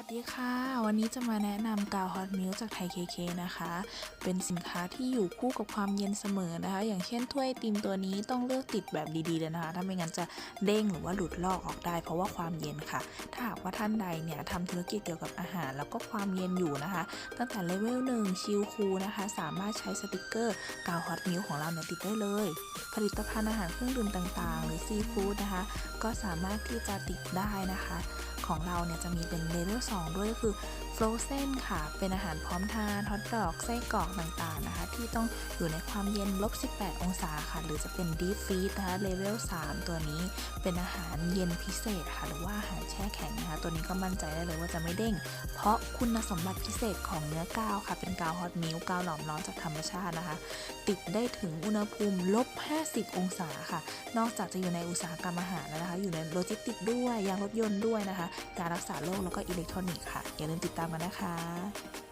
วัสดีค่ะ วันนี้จะมาแนะนำกาวฮอตมิลจากไทยเคเคนะคะ เป็นสินค้าที่อยู่คู่กับความเย็นเสมอนะคะ อย่างเช่นถ้วยติมตัวนี้ต้องเลือกติดแบบดีๆเลยนะคะ ถ้าไม่งั้นจะเด้งหรือว่าหลุดลอกออกได้ เพราะว่าความเย็นค่ะ ถ้าหากว่าท่านใดเนี่ยทำธุรกิจเกี่ยวกับอาหาร แล้วก็ความเย็นอยู่นะคะ ตั้งแต่เลเวล1ชิลคูนะคะ สามารถใช้สติกเกอร์กาวฮอตมิลของเราเนี่ยติดได้เลย ผลิตภัณฑ์อาหารเครื่องดื่มต่างๆ หรือซีฟู้ดนะคะ ก็สามารถที่จะติดได้นะคะ ของเราเนี่ยจะมีเป็นเลเวล2ด้วยก็คือ Frozen ค่ะ เป็นอาหารพร้อมทานฮอทดอกไส้กรอกต่างๆนะคะ ที่ต้องอยู่ในความเย็นลบ 18 องศาค่ะ หรือจะเป็น Deep Freeze นะคะเลเวล3ตัวนี้เป็นอาหารเย็นพิเศษค่ะ หรือว่าอาหารแช่แข็งนะคะ ตัวนี้ก็มั่นใจได้เลยว่าจะไม่เด้ง เพราะคุณสมบัติพิเศษของเนื้อกาวค่ะ เป็นกาวฮอตมิลกาวหลอมร้อนจากธรรมชาตินะคะ ติดได้ถึงอุณหภูมิลบ 50 องศาค่ะ นอกจากจะอยู่ในอุตสาหกรรมอาหารแล้วนะคะ อยู่ในโลจิสติกด้วย ยางรถยนต์ด้วยนะคะ การรักษาโรคแล้วก็อิเล็กทรอนิกส์ค่ะ อย่าลืมติดตามกันนะคะ